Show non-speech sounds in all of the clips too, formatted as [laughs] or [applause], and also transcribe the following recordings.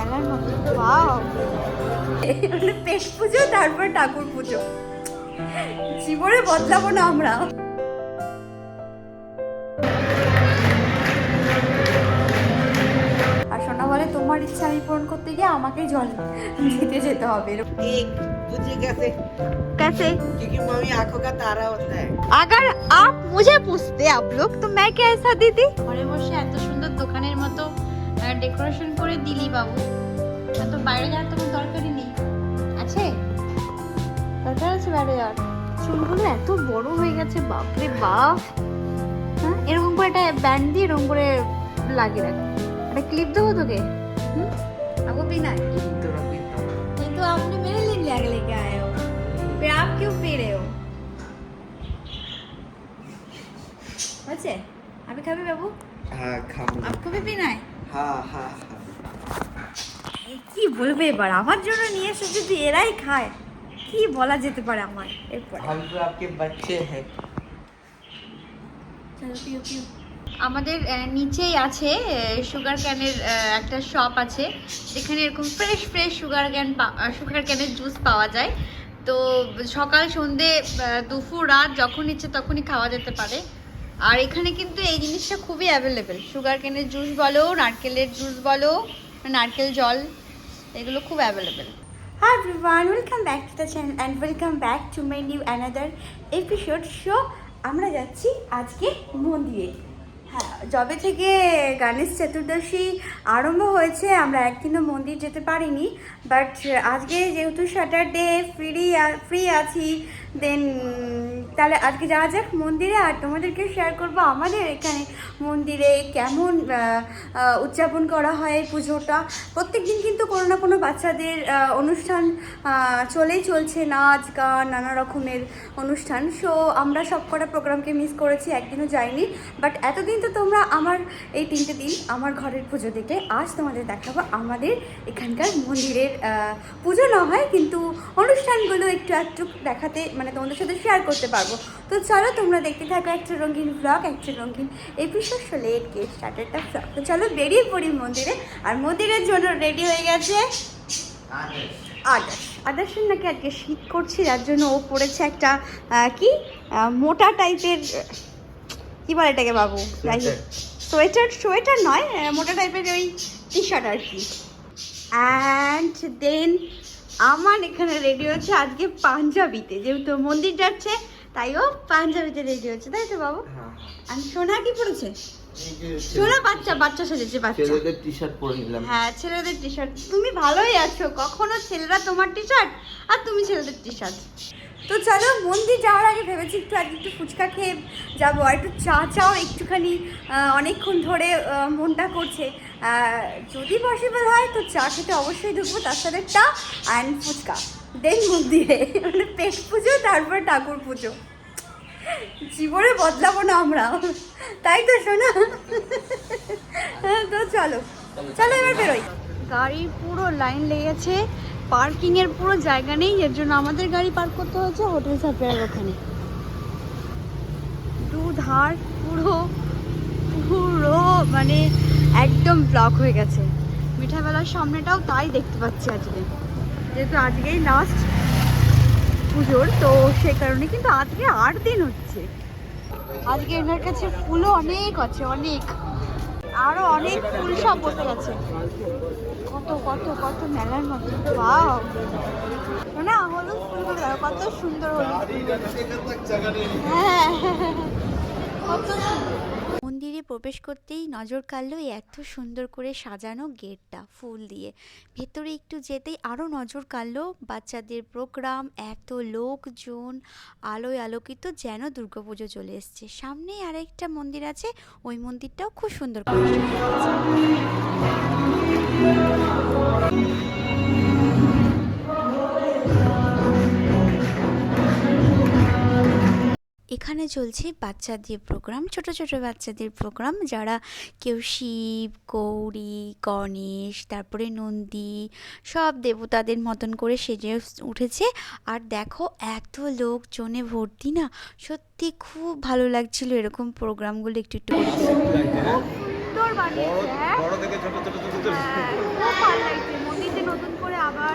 মেলার মতো ওয়াও মানে পেট পুজো তারপর ঠাকুর পুজো জীবনে বদলাবো না আমরা আর সোনা বলে তোমার ইচ্ছা আমি পূরণ করতে গিয়ে আমাকে জল দিতে যেতে হবে एक तुझे कैसे कैसे क्योंकि मम्मी आंखों का तारा होता है अगर आप मुझे पूछते आप लोग तो मैं कैसा दीदी ঘরে বসে এত সুন্দর দোকানের মতো ডেকোরেশন করে দিলি বাবু তো বাইরে যাওয়ার তো কোনো দরকারই নেই আছে দরকার আছে বাইরে যাওয়ার চুলগুলো এত বড় হয়ে গেছে বাপরে বাপ হ্যাঁ এরকম করে একটা ব্যান্ড দিয়ে এরকম করে লাগিয়ে রাখ একটা ক্লিপ দেবো তোকে হুম आपको पीना है ये तो आपने मेरे लिए ले लेके आए हो फिर आप क्यों पी रहे हो হচ্ছে আমি খাবে বাবু हाँ खाऊंगा आपको भी पीना है हाँ हाँ हाँ এই কি বলবে এবার আমার জন্য নিয়ে এসে যদি এরাই খায় কি বলা যেতে পারে আমার এরপরে हम तो आपके बच्चे हैं চলো পিও পিও আমাদের আহ, নিচেই আছে সুগার ক্যানের একটা শপ আছে যেখানে এরকম fresh fresh sugar cane sugar ক্যানের juice পাওয়া যায় তো সকাল সন্ধে আহ, দুপুর রাত যখন ইচ্ছে তখনই খাওয়া যেতে পারে আর এখানে কিন্তু এই জিনিসটা খুবই অ্যাভেলেবেল সুগার কেনের জুস বলো নারকেলের জুস বলো নারকেল জল এগুলো খুব অ্যাভেলেবেল হ্যাঁ everyone, welcome back to the channel and welcome back to my new another episode show আমরা যাচ্ছি আজকে মন্দিরে। হ্যাঁ যবে থেকে গণেশ চতুর্দশী আরম্ভ হয়েছে, আমরা একদিনও মন্দির যেতে পারিনি বাট আজকে যেহেতু স্যাটারডে ফ্রি ফ্রি আছি দেন তাহলে আজকে যাওয়া যাক মন্দিরে, আর তোমাদেরকে শেয়ার করব আমাদের এখানে মন্দিরে কেমন উদযাপন করা হয় পুজোটা। প্রত্যেক দিন কিন্তু কোনো না কোনো বাচ্চাদের অনুষ্ঠান চলেই চলছে, নাচ, গান, নানা রকমের অনুষ্ঠান। সো আমরা সব কটা প্রোগ্রামকে মিস করেছি, একদিনও যাইনি বাট এতদিন তো তোমরা আমার এই তিনটে দিন আমার ঘরের পুজো দেখে আজ তোমাদের দেখাবো আমাদের এখানকার মন্দিরের পুজো না হয় কিন্তু অনুষ্ঠানগুলো একটু একটু দেখাতে মানে তোমাদের সাথে শেয়ার করতে পারব। তো চলো তোমরা দেখতে থাকো একটা রঙিন ব্লগ একটা রঙিন এপিসোড লেট কে স্টার্টারটা ব্লগ তো চলো বেরিয়ে পড়ি মন্দিরে, আর মন্দিরের জন্য রেডি হয়ে গেছে আদার্স আদার্সের নাকি আজকে শীত করছে, যার জন্য ও পড়েছে একটা কি মোটা টাইপের কি বলে এটাকে বাবু? যাই হোক। সোয়েটার সোয়েটার নয় মোটা টাইপের ওই টি শার্ট আর কি। অ্যান্ড দেন আমার এখানে রেডি হচ্ছে আজকে পাঞ্জাবিতে। যেহেতু মন্দির যাচ্ছে তাই ও পাঞ্জাবিতে রেডি হচ্ছে। তাই তো বাবু? আর সোনা কি পড়েছে? সোনা বাচ্চা বাচ্চা সেজেছে বাচ্চা। ছেলেদের টি শার্ট পরে নিলাম। হ্যাঁ ছেলেদের টি শার্ট তুমি ভালোই আছো। কখনো ছেলেরা তোমার টি শার্ট আর তুমি ছেলেদের টি শার্ট তো চলো, মন্দির যাওয়ার আগে ভেবেছি একটু আজকে একটু ফুচকা খেয়ে যাব, আর একটু চা চাও একটুখানি অনেকক্ষণ ধরে মনটা করছে। যদি পসিবল হয় তো চা খেতে অবশ্যই ঢুকবো, তার সাথে চা অ্যান্ড ফুচকা। দেন মন্দিরে মানে পেট পুজো, তারপর ঠাকুর পুজো। জীবনে বদলাবো না আমরা। তাই তো শোনা তো চলো চলো এবার বেরোই। গাড়ির পুরো লাইন লেগেছে। পার্কিং এর পুরো জায়গা নেই, এর জন্য আমাদের গাড়ি পার্ক করতে হয়েছে, হোটেল সাপ্লাইয়ের ওখানে। দুধার পুরো পুরো মানে একদম ব্লক হয়ে গেছে। মিঠাবেলার সামনেটাও তাই দেখতে পাচ্ছি আজকে। যেহেতু আজকেই লাস্ট পুজোর, তো সে কারণে কিন্তু আজকে আট দিন হচ্ছে। আজকে এনার কাছে ফুলও অনেক আছে, অনেক। আরও অনেক ফুল সব বসে গেছে। কত কত কত মেলার মতো বাও না, হলুদ ফুলগুলো কত সুন্দর হলুদ হ্যাঁ। কত সুন্দর। প্রবেশ করতেই নজর কাড়ল এই এত সুন্দর করে সাজানো গেটটা ফুল দিয়ে। ভেতরে একটু যেতেই আরও নজর কাড়ল বাচ্চাদের প্রোগ্রাম, এত লোকজন, আলোয় আলোকিত যেন দুর্গাপুজো চলে এসছে। সামনেই আরেকটা মন্দির আছে, ওই মন্দিরটাও খুব সুন্দর করে এখানে চলছে বাচ্চাদের প্রোগ্রাম ছোট ছোট বাচ্চাদের প্রোগ্রাম যারা কেউ শিব গৌরী গণেশ তারপরে নন্দী সব দেবতাদের মতন করে সেজে উঠেছে। আর দেখো এত লোকজনে ভর্তি না সত্যি খুব ভালো লাগছিল এরকম প্রোগ্রামগুলো একটু একটু সুন্দর বানিয়েছে হ্যাঁ? থেকে ছোট ছোট ছোট ছোট। হ্যাঁ, খুব ভালো লাগছে মন্দিরটা নতুন করে আবার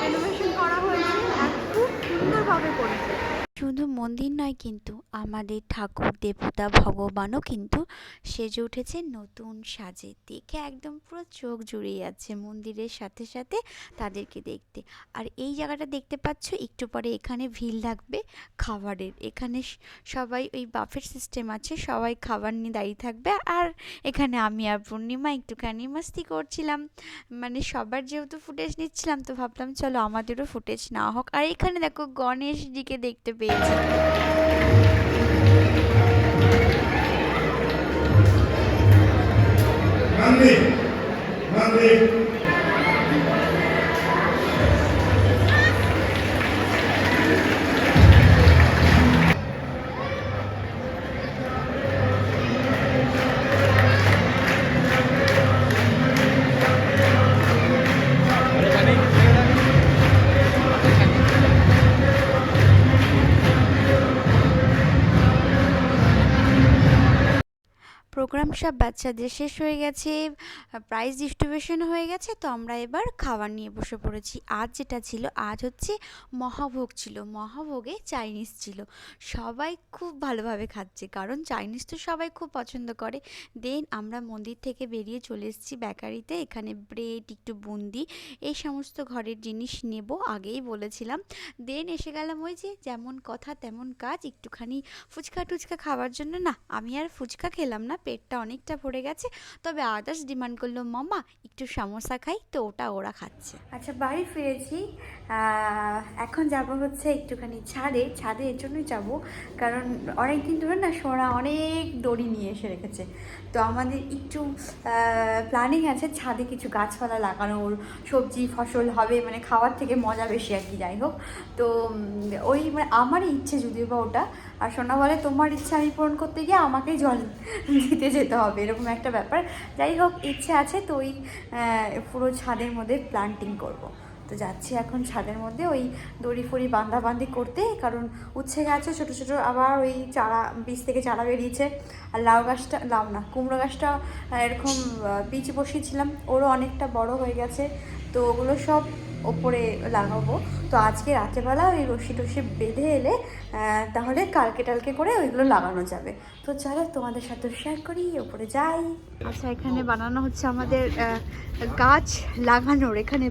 রেনোভেশন করা হয়েছে আর খুব সুন্দরভাবে করেছে শুধু মন্দির নয় কিন্তু, আমাদের ঠাকুর, দেবতা, ভগবানও কিন্তু সেজে উঠেছে নতুন সাজে। দেখে একদম পুরো চোখ জুড়িয়ে যাচ্ছে মন্দিরের সাথে সাথে তাদেরকে দেখতে। আর এই জায়গাটা দেখতে পাচ্ছ, একটু পরে এখানে ভিড় লাগবে খাবারের। এখানে সবাই ওই বাফের সিস্টেম আছে, সবাই খাবার নিয়ে দাঁড়িয়ে থাকবে। আর এখানে আমি আর পূর্ণিমা একটুখানি মাস্তি করছিলাম। মানে সবার যেহেতু ফুটেজ নিচ্ছিলাম, তো ভাবলাম চলো আমাদেরও ফুটেজ না হোক। আর এখানে দেখো গণেশজিকে দেখতে পেয়েছি। প্রোগ্রাম সব বাচ্চাদের শেষ হয়ে গেছে প্রাইজ ডিস্ট্রিবিউশন হয়ে গেছে, তো আমরা এবার খাবার নিয়ে বসে পড়েছি। আজ যেটা ছিল, আজ হচ্ছে মহাভোগ ছিল, মহাভোগে চাইনিজ ছিল। সবাই খুব ভালোভাবে খাচ্ছে, কারণ চাইনিজ তো সবাই খুব পছন্দ করে। দেন আমরা মন্দির থেকে বেরিয়ে চলে এসেছি বেকারিতে, এখানে ব্রেড একটু বুন্দি, এই সমস্ত ঘরের জিনিস নেব আগেই বলেছিলাম। দেন এসে গেলাম ওই যে যেমন কথা তেমন কাজ, একটুখানি ফুচকা টুচকা খাওয়ার জন্য। না, আমি আর ফুচকা খেলাম না পেটটা অনেকটা ভরে গেছে, তবে আদার্স ডিমান্ড করল মামা একটু সমোসা খাই। তো ওটা ওরা খাচ্ছে। আচ্ছা বাড়ি ফিরেছি। এখন যাব হচ্ছে একটুখানি ছাদে। ছাদে এর জন্যই যাব, কারণ অনেক দিন ধরে না সোনা অনেক দড়ি নিয়ে এসে রেখেছে। তো আমাদের একটু প্ল্যানিং আছে ছাদে কিছু গাছপালা লাগানোর সবজি, ফসল হবে মানে খাওয়ার থেকে মজা বেশি আর কি, যাই হোক। তো ওই মানে আমারই ইচ্ছে যদিও বা ওটা আর সোনা বলে, তোমার ইচ্ছা আমি পূরণ করতে গিয়ে আমাকেই জল দিতে যেতে হবে। এরকম একটা ব্যাপার। যাই হোক, ইচ্ছে আছে তো ওই পুরো ছাদের মধ্যে প্লান্টিং করব। তো যাচ্ছি এখন ছাদের মধ্যে ওই দড়ি ফড়ি বান্ধাবান্ধি করতে, কারণ উচ্ছে গাছে ছোটো ছোটো আবার ওই চারা, বীজ থেকে চারা বেরিয়েছে। আর লাউ গাছটা, লাউ না, কুমড়ো গাছটা এরকম বীজ বসিয়েছিলাম। ওরও অনেকটা বড় হয়ে গেছে। তো ওগুলো সব ওপরে লাগাবো। তো আজকে রাতেবেলা ওই রশি টসি বেঁধে এলে তাহলে কালকে টালকে করে ওইগুলো লাগানো যাবে। তো চলো তোমাদের সাথে শেয়ার করি ওপরে যাই। আচ্ছা এখানে বানানো হচ্ছে আমাদের গাছ লাগানোর। এখানে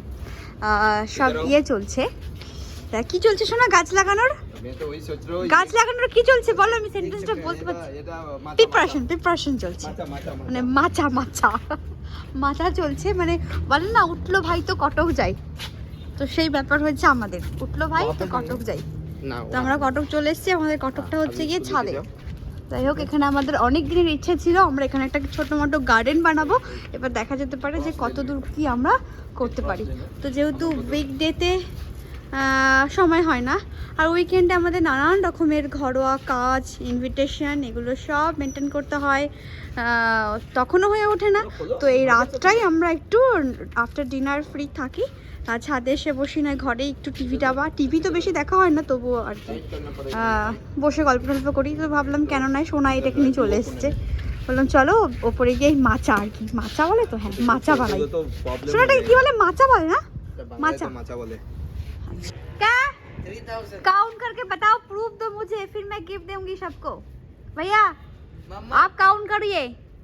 সব ইয়ে চলছে। তা কি চলছে শোনা গাছ লাগানোর? গাছ লাগানোর কি চলছে? বলো আমি সেন্টেন্সটা বলতে পারছি। প্রিপারেশন প্রিপারেশন চলছে। মানে মাচা মাচা। মাচা চলছে মানে বলে না উঠল ভাই তো কটক যায়। তো সেই ব্যাপার হয়েছে আমাদের। উঠল ভাই তো কটক যাই। তো আমরা কটক চলে এসেছি আমাদের কটকটা হচ্ছে গিয়ে ছাদে। যাই হোক এখানে আমাদের অনেক দিনের ইচ্ছে ছিল আমরা এখানে একটা ছোটো মোটো গার্ডেন বানাবো। এবার দেখা যেতে পারে যে কত দূর কি আমরা করতে পারি। তো যেহেতু উইক ডেতে সময় হয় না আর উইকেন্ডে আমাদের নানান রকমের ঘরোয়া কাজ ইনভিটেশন এগুলো সব মেনটেন করতে হয়। তখনও হয়ে ওঠে না। তো এই রাতটাই আমরা একটু আফটার ডিনার ফ্রি থাকি। আর ছাদে এসে বসি না ঘরে একটু টিভিটা বা টিভি তো বেশি দেখা হয় না তবুও আর কি আহ, বসে গল্প টল্প করি তো ভাবলাম কেন নয় সোনা এটাকে নিয়ে চলে এসছে বললাম চলো ওপরে গিয়ে এই মাচা আর কি মাচা বলে তো হ্যাঁ মাচা বানাই এগুলো তো problem সোনাটাকে কি বলে মাচা বলে না এটা বাংলায় মাচা। তো মাচা বলে क्या थ्री थाउजेंड काउंट करके बताओ प्रूफ दो मुझे फिर मैं गिफ्ट दूंगी सबको भैया मम्मा आप काउंट करिए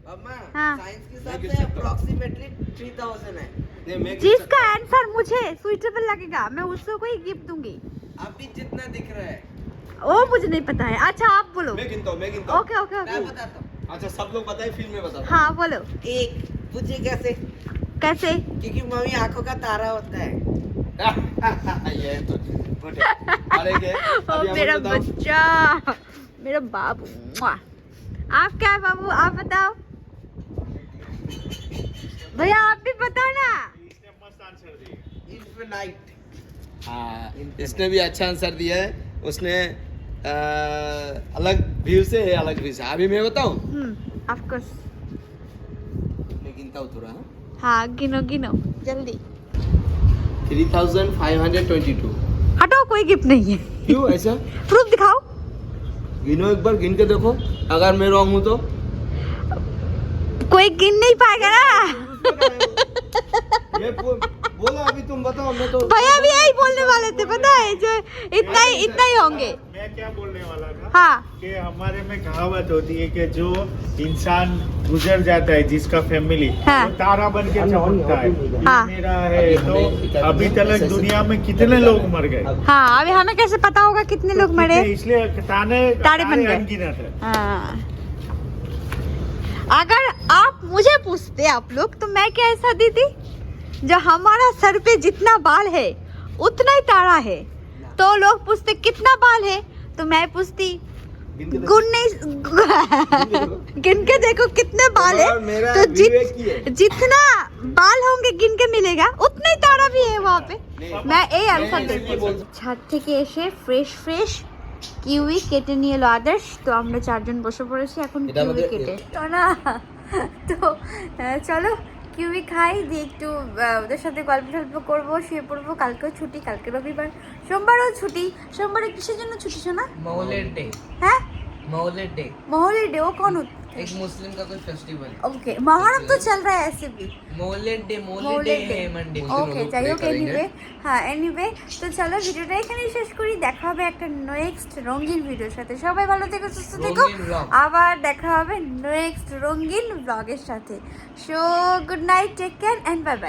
मम्मा हाँ। साइंस के हिसाब से अप्रोक्सीमेटली थ्री थाउजेंड है नहीं, मैं गिन जिसका आंसर मुझे सुइटेबल लगेगा मैं उसको कोई गिफ्ट दूँगी। अभी जितना दिख रहा है। वो मुझे नहीं पता है। अच्छा आप बोलो। मैं गिनता हूँ मैं गिनता हूँ। ओके ओके मैं बताता हूँ। अच्छा सब लोग बताए फिर मैं बताता हाँ बोलो। एक पूछे कैसे? कैसे? क्योंकि मम्मी आँखों का तारा होता है। [laughs] ये तो है। [laughs] अरे के मेरा बच्चा। मेरा बाबू। आप क्या बाबू? आप बताओ। भैया आप भी बताओ ना। इन्फिनाइट हाँ इसने भी अच्छा आंसर दिया है। उसने आ, अलग व्यू से है अलग व्यू से। अभी मैं बताऊँ? हम्म ऑफ़ कोर्स मैं गिनता हूँ थोड़ा हाँ? हाँ गिनो गिनो। जल्दी। Three thousand five hundred twenty two हटाओ कोई गिफ्ट नहीं है। क्यों ऐसा? प्रूफ दिखाओ। गिनो एक बार गिन के देखो। अगर मैं रॉन्ग हूँ तो? कोई गिन नहीं पाएगा ना। [laughs] ये बोलो अभी तुम बताओ मैं तो भैया भी यही बोलने वाले थे पता है जो इतना ही इतना ही होंगे। मैं क्या बोलने वाला था? हाँ। कि हमारे में कहावत होती है कि जो इंसान गुजर जाता है जिसका फैमिली हाँ। वो तारा बन के चमकता है। हाँ। मेरा है तो अभी तक दुनिया में कितने लोग मर गए? हाँ अभी हमें कैसे पता होगा कितने लोग मरे? इसलिए ताने तारे बन गए। है। हाँ। अगर आप मुझे पूछते आप लोग तो मैं क्या ऐसा दीदी? जो हमारा सर पे जितना बाल है उतना ही तारा है तो लोग पूछते कितना बाल है तो मैं पूछती गिन के देखो। गुन नहीं [laughs] गिन के देखो कितने बाल है और मेरा तो जित, विवेक ही है। जितना बाल होंगे गिन के मिलेगा उतना ही तारा भी है वहाँ पे नहीं, मैं এই আনসার मैं দেবো ये बोल- ছাদ থেকে এসে ফ্রেশ ফ্রেশ কিউই কেটে নিয়ে এলো আদার্স তো আমরা চারজন বসে পড়েছি এখন এটা কিউই আমাদের- কেটে তো না তো আহ, চলো কিউবি খাই দিয়ে একটু ওদের সাথে গল্প টল্প করব শুয়ে পড়ব কালকেও ছুটি কালকে রবিবার। সোমবারও ছুটি। সোমবারে কিসের জন্য ছুটি শোনা হ্যাঁ? मौलेड डे মহলের ডে ও কোন एक मुस्लिम का कोई फेस्टिवल ओके मोहर्रम तो चल रहा है ऐसे भी मौलेड डे मौलेड डे মৌলিক है मंडे ওকে लोग যাই pray হোক करेंगे। এনিওয়ে হ্যাঁ এনিওয়ে তো চলো ভিডিওটা এখানেই শেষ করি দেখা হবে একটা নেক্সট রঙিন ভিডিওর সাথে সবাই ভালো থেকো সুস্থ থেকো রঙিন vlog। আবার দেখা হবে নেক্সট রঙিন ব্লগের সাথে so good night take care and bye bye